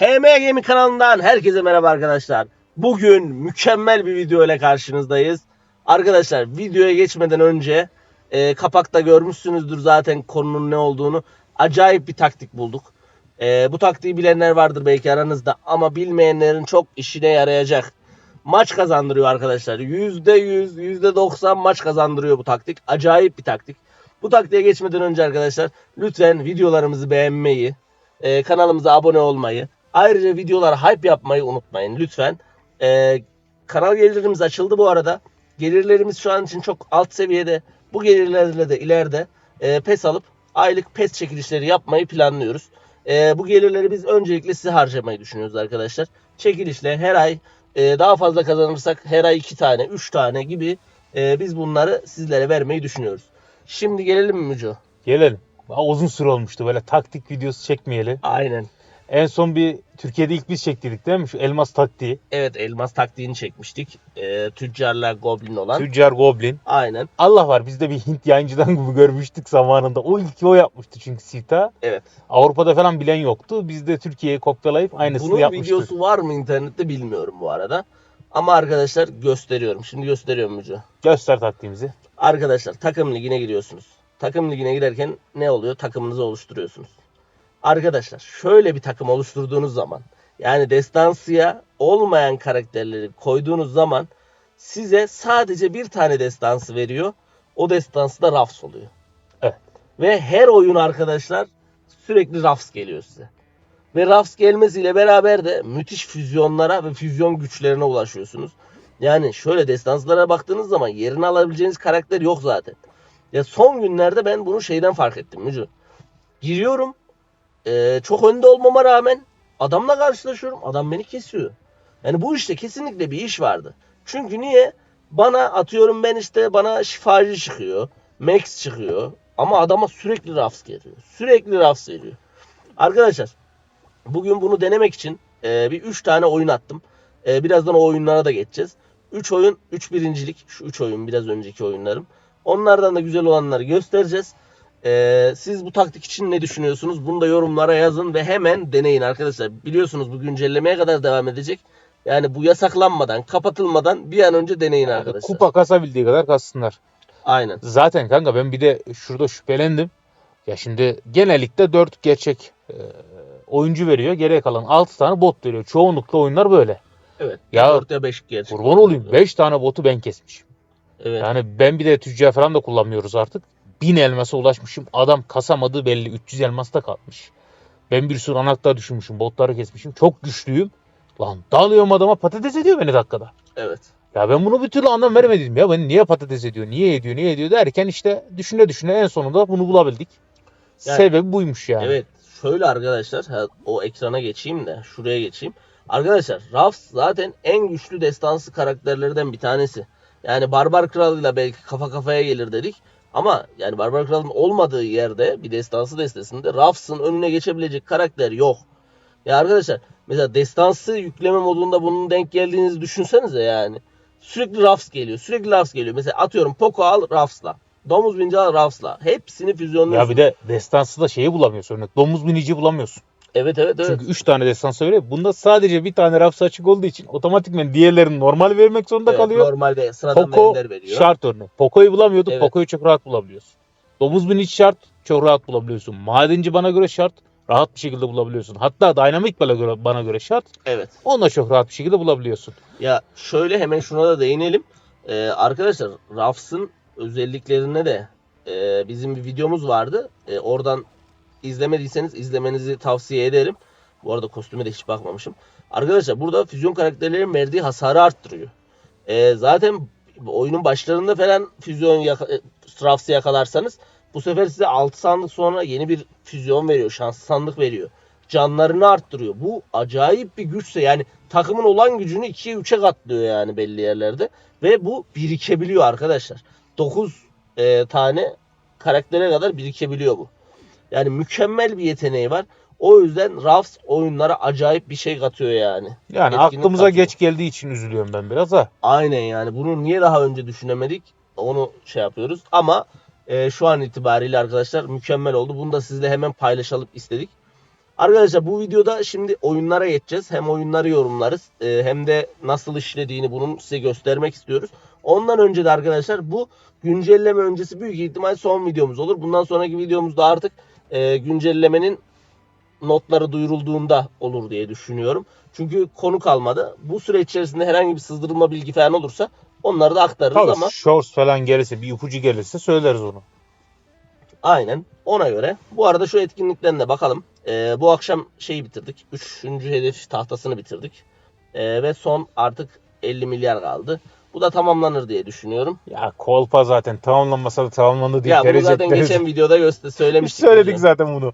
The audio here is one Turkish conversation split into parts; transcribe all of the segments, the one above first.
HM Gaming kanalından herkese merhaba arkadaşlar. Bugün mükemmel bir video ile karşınızdayız. Arkadaşlar videoya geçmeden önce e, kapakta görmüşsünüzdür zaten konunun ne olduğunu. Acayip bir taktik bulduk. E, bu taktiği bilenler vardır belki aranızda ama bilmeyenlerin çok işine yarayacak. Maç kazandırıyor arkadaşlar. %100, %90 maç kazandırıyor bu taktik. Acayip bir taktik. Bu taktiğe geçmeden önce arkadaşlar lütfen videolarımızı beğenmeyi, e, kanalımıza abone olmayı, ayrıca videolara hype yapmayı unutmayın lütfen. E, kanal gelirlerimiz açıldı bu arada. Gelirlerimiz şu an için çok alt seviyede. Bu gelirlerle de ileride e, pes alıp aylık pes çekilişleri yapmayı planlıyoruz. E, bu gelirleri biz öncelikle size harcamayı düşünüyoruz arkadaşlar. Çekilişle her ay e, daha fazla kazanırsak her ay 2 tane, 3 tane gibi e, biz bunları sizlere vermeyi düşünüyoruz. Şimdi gelelim mi Müco? Gelelim. Aa, Uzun süre olmuştu böyle taktik videosu çekmeyeli. Aynen. En son bir Türkiye'de ilk biz çektirdik değil mi? Şu elmas taktiği. Evet elmas taktiğini çekmiştik. E, tüccarla goblin olan. Tüccar Goblin. Aynen. Allah var biz de bir Hint yayıncıdan görmüştük zamanında. O ilki o yapmıştı çünkü Sita. Evet. Avrupa'da falan bilen yoktu. Biz de Türkiye'yi kopyalayıp aynısını Bunun yapmıştık. videosu var mı internette bilmiyorum bu arada. Ama arkadaşlar gösteriyorum. Şimdi gösteriyorum Müco. Göster taktiğimizi. Arkadaşlar takım ligine giriyorsunuz. Takım ligine girerken ne oluyor? Takımınızı oluşturuyorsunuz. Arkadaşlar şöyle bir takım oluşturduğunuz zaman yani destansıya olmayan karakterleri koyduğunuz zaman size sadece bir tane destansı veriyor. O destansı da Rafs oluyor. Evet. Ve her oyun arkadaşlar sürekli Rafs geliyor size. Ve Rafs gelmesiyle beraber de müthiş füzyonlara ve füzyon güçlerine ulaşıyorsunuz. Yani şöyle destanslara baktığınız zaman yerini alabileceğiniz karakter yok zaten. Ya son günlerde ben bunu şeyden fark ettim Mücü. Giriyorum. Eee, çok önde olmama rağmen adamla karşılaşıyorum. Adam beni kesiyor. Yani bu işte kesinlikle bir iş vardı. Çünkü niye? Bana atıyorum ben işte bana şifacı çıkıyor. Max çıkıyor. Ama adama sürekli Rafs geliyor. Sürekli Rafs veriyor. Arkadaşlar bugün bunu denemek için eee, bir 3 tane oyun attım. Eee, birazdan o oyunlara da geçeceğiz. 3 oyun, 3 birincilik. Şu 3 oyun biraz önceki oyunlarım. Onlardan da güzel olanları göstereceğiz. Ee, siz bu taktik için ne düşünüyorsunuz? Bunu da yorumlara yazın ve hemen deneyin arkadaşlar. Biliyorsunuz bu güncellemeye kadar devam edecek. Yani bu yasaklanmadan, kapatılmadan bir an önce deneyin arkadaşlar. Kupa kasabildiği kadar kassınlar. Aynen. Zaten kanka ben bir de şurada şüphelendim. Ya şimdi genellikle 4 gerçek e, oyuncu veriyor. Geriye kalan 6 tane bot veriyor. Çoğunlukla oyunlar böyle. Evet. Ya, 4 ya 5 gerçek. Kurban olayım 5 tane botu ben kesmişim. Evet. Yani ben bir de tüccar falan da kullanmıyoruz artık. 1000 elmasa ulaşmışım. Adam kasamadığı belli. 300 elmasta kalmış. Ben bir sürü anahtar düşürmüşüm. Botları kesmişim. Çok güçlüyüm. Lan dalıyorum adama patates ediyor beni dakikada. Evet. Ya ben bunu bir türlü anlam veremedim ya. Beni niye patates ediyor, niye ediyor, niye ediyor derken işte düşüne düşüne en sonunda bunu bulabildik. Yani- Sebebi buymuş yani. Evet. Şöyle arkadaşlar o ekrana geçeyim de şuraya geçeyim. Arkadaşlar Rafs zaten en güçlü destansı karakterlerden bir tanesi. Yani Barbar Kralı'yla belki kafa kafaya gelir dedik. Ama yani Barbar Kral'ın olmadığı yerde bir destansı destesinde Rafs'ın önüne geçebilecek karakter yok. Ya arkadaşlar mesela destansı yükleme modunda bunun denk geldiğinizi düşünsenize yani. Sürekli Rafs geliyor. Sürekli Rafs geliyor. Mesela atıyorum Poco al Rafs'la. Domuz binci al Rafs'la. Hepsini füzyonluyorsun. Ya bir de destansı da şeyi bulamıyorsun. Örnek domuz binici bulamıyorsun. Evet evet evet. Çünkü 3 tane destansı veriyor. Bunda sadece bir tane rafsa açık olduğu için otomatikmen diğerlerini normal vermek zorunda Evet, kalıyor. Normalde sıradan Poco veriyor. şart örnek. Poco'yu bulamıyorduk. Evet. Poco'yu çok rahat bulabiliyorsun. Domuz binici şart. Çok rahat bulabiliyorsun. Madenci bana göre şart. Rahat bir şekilde bulabiliyorsun. Hatta Dynamic bana göre, bana göre şart. Evet. Onu da çok rahat bir şekilde bulabiliyorsun. Ya şöyle hemen şuna da değinelim. Ee, arkadaşlar Rafs'ın özelliklerine de e, bizim bir videomuz vardı. E, oradan izlemediyseniz izlemenizi tavsiye ederim. Bu arada kostüme de hiç bakmamışım. Arkadaşlar burada füzyon karakterlerin verdiği hasarı arttırıyor. E, zaten oyunun başlarında falan füzyon yaka, e, Rafs'ı yakalarsanız bu sefer size 6 sandık sonra yeni bir füzyon veriyor. Şanslı sandık veriyor. Canlarını arttırıyor. Bu acayip bir güçse yani takımın olan gücünü 2'ye 3'e katlıyor yani belli yerlerde. Ve bu birikebiliyor arkadaşlar. 9 e, tane karaktere kadar birikebiliyor bu. Yani mükemmel bir yeteneği var. O yüzden Rafs oyunlara acayip bir şey katıyor yani. Yani Etkinlik aklımıza katıyor. geç geldiği için üzülüyorum ben biraz ha. Aynen yani bunu niye daha önce düşünemedik onu şey yapıyoruz. Ama e, şu an itibariyle arkadaşlar mükemmel oldu. Bunu da sizle hemen paylaşalım istedik. Arkadaşlar bu videoda şimdi oyunlara geçeceğiz. Hem oyunları yorumlarız e, hem de nasıl işlediğini bunun size göstermek istiyoruz. Ondan önce de arkadaşlar bu güncelleme öncesi büyük ihtimal son videomuz olur. Bundan sonraki videomuzda artık e, güncellemenin notları duyurulduğunda olur diye düşünüyorum. Çünkü konu kalmadı. Bu süre içerisinde herhangi bir sızdırılma bilgi falan olursa onları da aktarırız Tabii ama shorts falan gelirse bir ipucu gelirse söyleriz onu. aynen ona göre. Bu arada şu etkinliklerine bakalım. Ee, bu akşam şeyi bitirdik. Üçüncü hedef tahtasını bitirdik. Ee, ve son artık 50 milyar kaldı. Bu da tamamlanır diye düşünüyorum. Ya kolpa zaten tamamlanmasa da tamamlandı diye Ya bunu zaten verecekler. geçen videoda göster söylemiştik. söyledik bize. zaten bunu.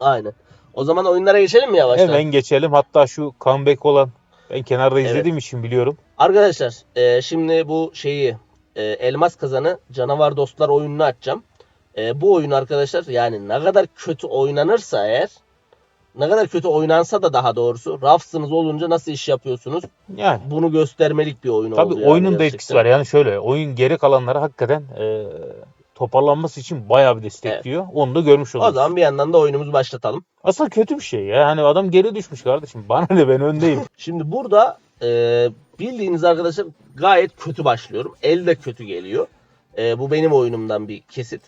Aynen. O zaman oyunlara geçelim mi yavaştan? Hemen geçelim. Hatta şu comeback olan ben kenarda Evet. izlediğim için biliyorum. Arkadaşlar e, şimdi bu şeyi e, elmas kazanı canavar dostlar oyununu açacağım. E, bu oyun arkadaşlar yani ne kadar kötü oynanırsa eğer ne kadar kötü oynansa da daha doğrusu rafsınız olunca nasıl iş yapıyorsunuz Yani bunu göstermelik bir oyun tabii oldu. yani oyunun da gerçekten. etkisi var. Yani şöyle oyun geri kalanlara hakikaten e, toparlanması için bayağı bir destekliyor. Onu da görmüş O oluruz. zaman bir yandan da oyunumuzu başlatalım. Aslında kötü bir şey ya. Hani adam geri düşmüş kardeşim. Bana ne ben öndeyim. Şimdi burada e, bildiğiniz arkadaşlar gayet kötü başlıyorum. El de kötü geliyor. E, bu benim oyunumdan bir kesit.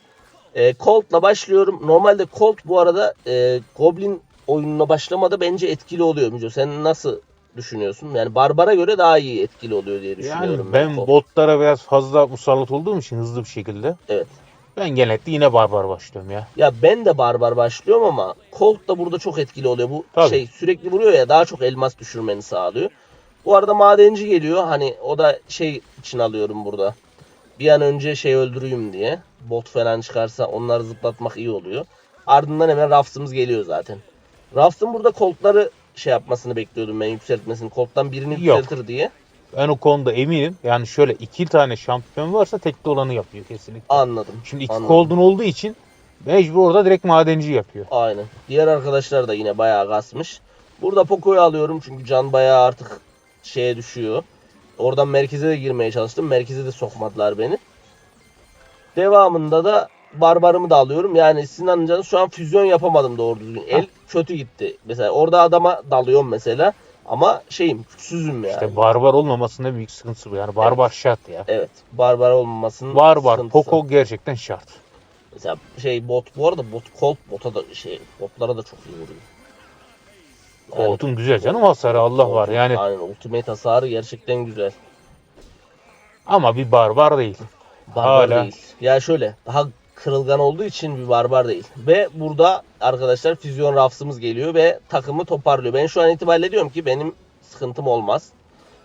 E, Colt'la başlıyorum. Normalde Colt bu arada e, Goblin oyununa başlamada bence etkili oluyor Müco. Sen nasıl düşünüyorsun? Yani Barbar'a göre daha iyi etkili oluyor diye düşünüyorum. yani ben Colt. botlara biraz fazla musallat olduğum için hızlı bir şekilde. Evet. Ben genellikle yine barbar başlıyorum ya. Ya ben de Barbar başlıyorum ama Colt da burada çok etkili oluyor. Bu Tabii. şey sürekli vuruyor ya daha çok elmas düşürmeni sağlıyor. Bu arada madenci geliyor. Hani o da şey için alıyorum burada. Bir an önce şey öldüreyim diye. Bot falan çıkarsa onları zıplatmak iyi oluyor. Ardından hemen Rafs'ımız geliyor zaten. Rafs'ın burada Colt'ları şey yapmasını bekliyordum ben yükseltmesini. Colt'tan birini Yok. yükseltir diye. Ben o konuda eminim. Yani şöyle iki tane şampiyon varsa tekli olanı yapıyor kesinlikle. Anladım. Şimdi iki anladım. koldun olduğu için mecbur orada direkt madenci yapıyor. Aynen. Diğer arkadaşlar da yine bayağı kasmış. Burada Poco'yu alıyorum çünkü can bayağı artık şeye düşüyor. Oradan merkeze de girmeye çalıştım. Merkeze de sokmadılar beni. Devamında da Barbar'ımı da alıyorum. Yani sizin anlayacağınız şu an füzyon yapamadım doğru düzgün. El kötü gitti. Mesela orada adama dalıyorum mesela. Ama şeyim güçsüzüm yani. İşte barbar olmamasında büyük sıkıntısı bu. Yani barbar şart ya. evet. Barbar olmamasının Barbar, sıkıntısı. Poco gerçekten şart. Mesela şey bot bu arada bot Colt bota da şey botlara da çok iyi vuruyor. Yani Colt'un güzel canım hasarı Allah var yani. Aynen ultimate hasarı gerçekten güzel. Ama bir barbar değil. Barbar Hala. değil. Ya şöyle daha kırılgan olduğu için bir barbar değil. Ve burada arkadaşlar füzyon rafsımız geliyor ve takımı toparlıyor. Ben şu an itibariyle diyorum ki benim sıkıntım olmaz.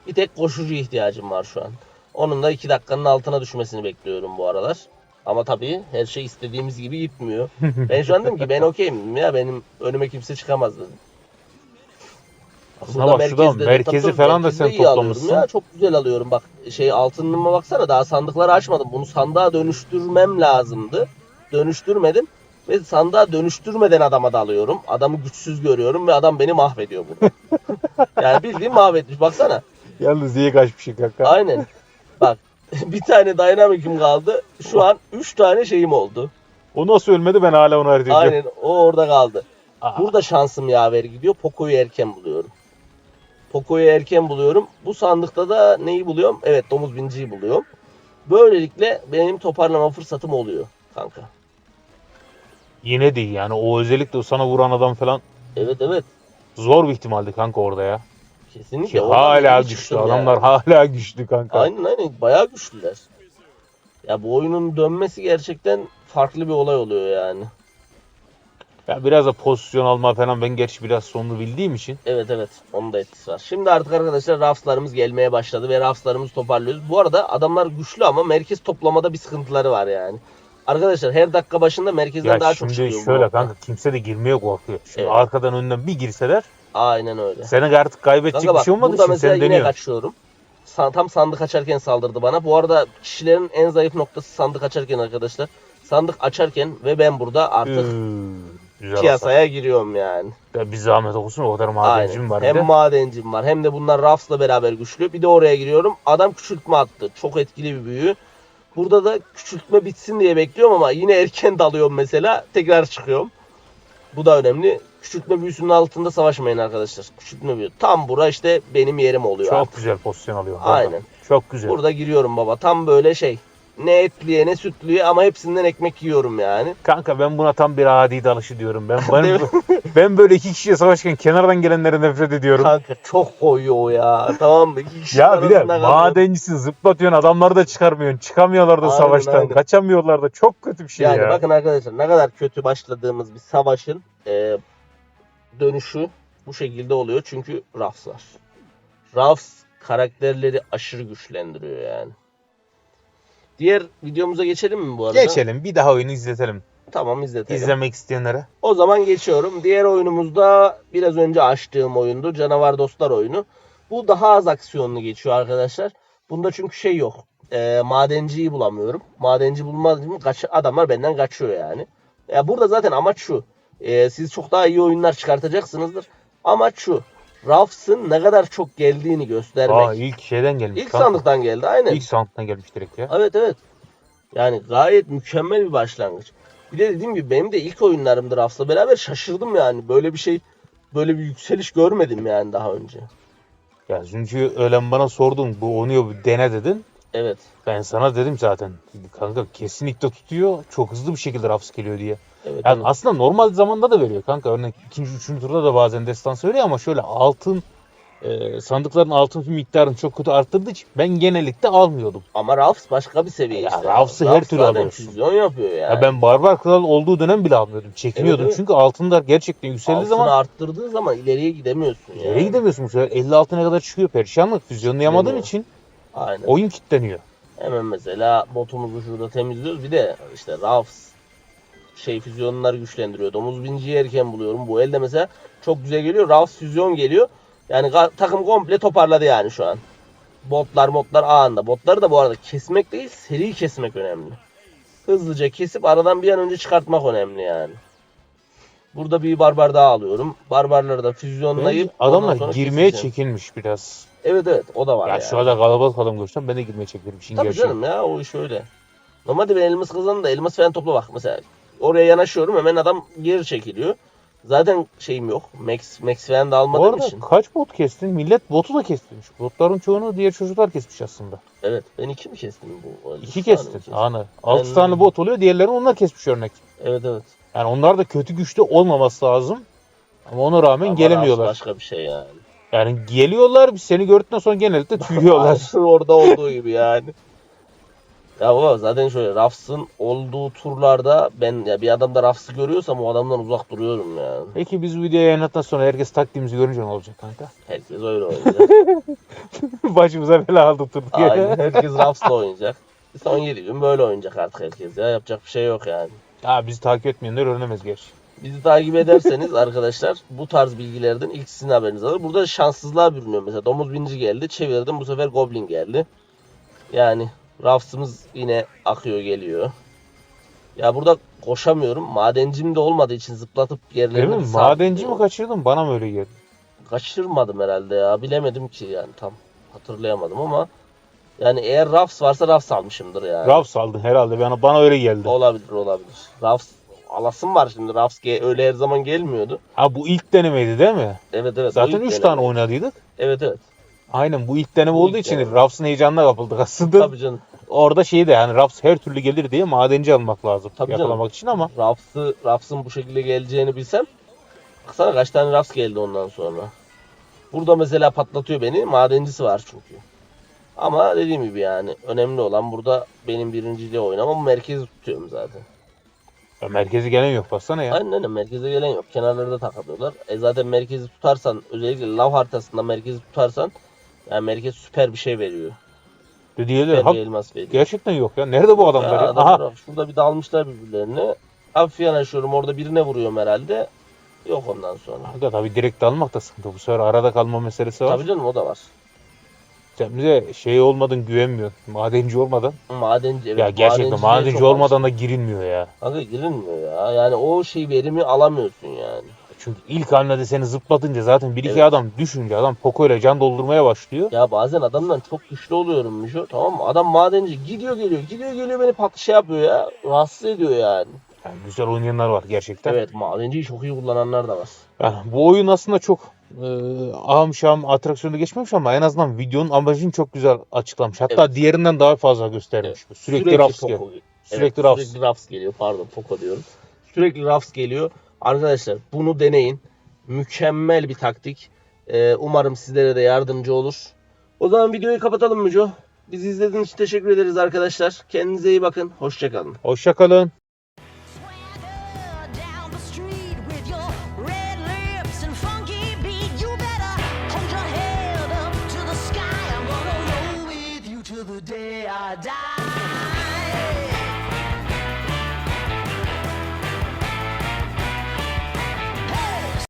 Bir tek koşucu ihtiyacım var şu an. Onun da 2 dakikanın altına düşmesini bekliyorum bu aralar. Ama tabii her şey istediğimiz gibi gitmiyor. ben şu an dedim ki ben okeyim ya benim önüme kimse çıkamaz dedim. Aslına bak şurada merkezde de- merkezi tabii falan da sen iyi alıyorum toplamışsın. Ya, çok güzel alıyorum bak şey altınıma baksana daha sandıkları açmadım. Bunu sandığa dönüştürmem lazımdı. Dönüştürmedim. Ve sandığa dönüştürmeden adama dalıyorum. Adamı güçsüz görüyorum ve adam beni mahvediyor burada. yani bildiğin mahvetmiş baksana. Yalnız iyi kaçmışsın kanka. Aynen. Bak bir tane dynamic'im kaldı. Şu an 3 tane şeyim oldu. O nasıl ölmedi ben hala onu arayacağım. Aynen o orada kaldı. Aa, Burada şansım yaver gidiyor. Poco'yu erken buluyorum. Poco'yu erken buluyorum. Bu sandıkta da neyi buluyorum? Evet domuz binciyi buluyorum. Böylelikle benim toparlama fırsatım oluyor kanka. Yine değil yani o özellikle sana vuran adam falan Evet evet. zor bir ihtimaldi kanka orada ya. Kesinlikle. Ki Oradan hala iyi güçlü çıktım yani. adamlar hala güçlü kanka. Aynen aynen. Bayağı güçlüler. Ya bu oyunun dönmesi gerçekten farklı bir olay oluyor yani. Ya biraz da pozisyon alma falan ben gerçi biraz sonunu bildiğim için. Evet evet onun da etkisi var. Şimdi artık arkadaşlar rafslarımız gelmeye başladı ve rafslarımızı toparlıyoruz. Bu arada adamlar güçlü ama merkez toplamada bir sıkıntıları var yani. Arkadaşlar her dakika başında merkezden Ya daha çok şimdi çıkıyor. bu şöyle kanka kimse de girmeye korkuyor. Şimdi Evet. arkadan önden bir girseler Aynen öyle. senin artık kaybedecek Kanka bir bak şey olmadığı burada mesela yine dönüyorsun. kaçıyorum. Tam sandık açarken saldırdı bana. Bu arada kişilerin en zayıf noktası sandık açarken arkadaşlar. Sandık açarken ve ben burada artık Üü, Güzel hasar. piyasaya giriyorum yani. Ya bir zahmet olsun o kadar madencim Aynen. var. Hem de. madencim var hem de bunlar rafsla beraber güçlü. Bir de oraya giriyorum. Adam küçültme attı. Çok etkili bir büyü. Burada da küçültme bitsin diye bekliyorum ama yine erken dalıyorum mesela. Tekrar çıkıyorum. Bu da önemli. Küçültme büyüsünün altında savaşmayın arkadaşlar. Küçültme büyü. Tam bura işte benim yerim oluyor. Çok artık. güzel pozisyon alıyor. Aynen. Çok güzel. Burada giriyorum baba. Tam böyle şey. Ne etliye ne sütlüye ama hepsinden ekmek yiyorum yani. Kanka ben buna tam bir adi dalışı diyorum. Ben ben, ben böyle iki kişiye savaşırken kenardan gelenlere nefret ediyorum. Kanka çok koyuyor o ya. tamam mı? İki kişi Ya bir de arasında kalıyor. madencisin zıplatıyorsun adamları da çıkarmıyorsun. Çıkamıyorlar da Aynen, savaştan. aynen. Kaçamıyorlar da çok kötü bir şey Yani ya. bakın arkadaşlar ne kadar kötü başladığımız bir savaşın e, dönüşü bu şekilde oluyor. Çünkü Rafs var. Rafs karakterleri aşırı güçlendiriyor yani. Diğer videomuza geçelim mi bu arada? Geçelim bir daha oyunu izletelim. Tamam izletelim. İzlemek isteyenlere. O zaman geçiyorum. Diğer oyunumuzda biraz önce açtığım oyundu. Canavar Dostlar oyunu. Bu daha az aksiyonlu geçiyor arkadaşlar. Bunda çünkü şey yok. E, madenciyi bulamıyorum. Madenci bulmadığım kaç adamlar benden kaçıyor yani. Ya burada zaten amaç şu. E, siz çok daha iyi oyunlar çıkartacaksınızdır. Amaç şu. Rafs'ın ne kadar çok geldiğini göstermek. Aa ilk şeyden gelmiş. İlk sandıktan geldi aynen. İlk sandıktan gelmiş direkt ya. Evet evet. Yani gayet mükemmel bir başlangıç. Bir de dediğim gibi benim de ilk oyunlarımdır Rafs'la beraber şaşırdım yani. Böyle bir şey böyle bir yükseliş görmedim yani daha önce. Ya çünkü öğlen bana sordun bu oynuyor bir dene dedin. Evet. Ben sana dedim zaten. Kanka kesinlikle tutuyor. Çok hızlı bir şekilde rafs geliyor diye. Evet. Yani evet. aslında normal zamanda da veriyor kanka. Örnek ikinci, üçüncü turda da bazen destansı veriyor ama şöyle altın e, sandıkların altın miktarını çok kötü arttırdığı için ben genellikle almıyordum. Ama Rafs başka bir seviye Ya işte. Rafs'ı her türlü alıyorsun. füzyon yapıyor yani. Ya ben barbar kral olduğu dönem bile almıyordum. Çekiniyordum. Evet. Çünkü altınlar gerçekten yükseldiği Altını zaman arttırdığı zaman ileriye gidemiyorsun yani. nereye gidemiyorsun bu sefer? 50 altına kadar çıkıyor. Perişanlık. Füzyonlayamadığın için Aynen. oyun kilitleniyor. Hemen mesela botumuzu şurada temizliyoruz. Bir de işte Rafs şey füzyonlar güçlendiriyor. Domuz binciyi erken buluyorum. Bu elde mesela çok güzel geliyor. Rafs füzyon geliyor. Yani takım komple toparladı yani şu an. Botlar modlar anında. Botları da bu arada kesmek değil seri kesmek önemli. Hızlıca kesip aradan bir an önce çıkartmak önemli yani. Burada bir barbar daha alıyorum. Barbarları da füzyonlayıp ondan Adamlar girmeye keseceğim. çekilmiş biraz. Evet evet o da var Ya yani. şu anda kalabalık adam görsem ben de girmeye çekerim. İşin Tabii gerçeği. canım ya o iş öyle. Normalde ben elmas kazandım da elmas falan topla bak mesela. Oraya yanaşıyorum hemen adam geri çekiliyor. Zaten şeyim yok. Max Max falan da Bu almadığım arada için. kaç bot kestin? Millet botu da kestirmiş. Botların çoğunu diğer çocuklar kesmiş aslında. Evet ben iki mi kestim bu? İki kestin. Anı. 6 Ben- tane bot oluyor. Diğerlerini onlar kesmiş örnek. Evet evet. Yani onlar da kötü güçlü olmaması lazım. Ama ona rağmen Ama gelemiyorlar. Başka bir şey yani. Yani geliyorlar seni gördükten sonra genellikle tüyüyorlar. Orada olduğu gibi yani. Ya baba zaten şöyle Rafs'ın olduğu turlarda ben ya bir adamda Rafs'ı görüyorsam o adamdan uzak duruyorum yani. Peki biz videoyu yayınladıktan sonra herkes taktiğimizi görünce ne olacak kanka? Herkes öyle oynayacak. Başımıza bela aldık durduk Aynen. yere. Herkes Rafs'la oynayacak. Son 7 gün böyle oynayacak artık herkes ya. Yapacak bir şey yok yani. Ya bizi takip etmeyenler öğrenemez gerçi. Bizi takip ederseniz arkadaşlar bu tarz bilgilerden ilk sizin haberiniz alır. Burada şanssızlığa bürünüyor. Mesela domuz binci geldi. Çevirdim bu sefer goblin geldi. Yani Rafs'ımız yine akıyor geliyor. Ya burada koşamıyorum. Madencim de olmadığı için zıplatıp Değil yerlerine mi? Madenci mi kaçırdın? Bana mı öyle geldi? Kaçırmadım herhalde ya. Bilemedim ki yani tam hatırlayamadım ama yani eğer Rafs varsa Rafs almışımdır yani. Rafs aldın herhalde. Bana, bana öyle geldi. Olabilir olabilir. Rafs alasım var şimdi. Rafs öyle her zaman gelmiyordu. Ha bu ilk denemeydi değil mi? Evet evet. Zaten ilk 3 deneme. tane oynadıydık. Evet evet. Aynen bu ilk deneme Bu olduğu ilk için deneme. Rafs'ın heyecanına kapıldık aslında. Tabii canım. Orada şey de yani Rafs her türlü gelir diye madenci almak lazım Tabii canım. yakalamak için ama Rafs'ı, Rafs'ın bu şekilde geleceğini bilsem baksana kaç tane Rafs geldi ondan sonra. Burada mesela patlatıyor beni. Madencisi var çünkü. Ama dediğim gibi yani önemli olan burada benim birinciliği oynamam. Merkezi tutuyorum zaten. ya merkezi gelen yok baksana ya. Aynen öyle. Merkeze gelen yok. Kenarlarda takılıyorlar. E zaten merkezi tutarsan özellikle lav haritasında merkezi tutarsan yani merkez süper bir şey veriyor. Diğerleri Süper ha, bir elmas veriyor. gerçekten yok ya. Nerede bu adamlar Ya ya? adamlar Aha. bak, şurada bir dalmışlar birbirlerine. Hafif yanaşıyorum orada birine vuruyorum herhalde. Yok ondan sonra. Kanka tabii direkt almak da sıkıntı. Bu sefer arada kalma meselesi var. Tabii canım o da var. Sen bize şey olmadın güvenmiyor. Madenci olmadan. Madenci evet. ya gerçekten madenciliğe madenci çok olmadan da girilmiyor ya. Kanka girilmiyor ya. Yani o şey verimi alamıyorsun yani. Çünkü ilk hamlede seni zıplatınca zaten bir iki Evet. adam düşünce adam pokoyla can doldurmaya başlıyor. Ya bazen adamdan çok güçlü oluyorum Mişo. Tamam mı? Adam madenci gidiyor geliyor gidiyor geliyor beni pat şey yapıyor ya. Rahatsız ediyor yani. Yani güzel oynayanlar var gerçekten. Evet madenciyi çok iyi kullananlar da var. Yani bu oyun aslında çok e, ahım şahım atraksiyonu geçmemiş ama en azından videonun amacını çok güzel açıklamış. Hatta Evet. diğerinden daha fazla göstermiş. Sürekli, rafs Poco geliyor. Sürekli Evet, rafs. Sürekli rafs geliyor. Pardon Poco diyorum. Sürekli rafs geliyor. Arkadaşlar bunu deneyin. Mükemmel bir taktik. Ee, umarım sizlere de yardımcı olur. O zaman videoyu kapatalım Joe? Bizi izlediğiniz için teşekkür ederiz arkadaşlar. Kendinize iyi bakın. Hoşçakalın. Hoşçakalın.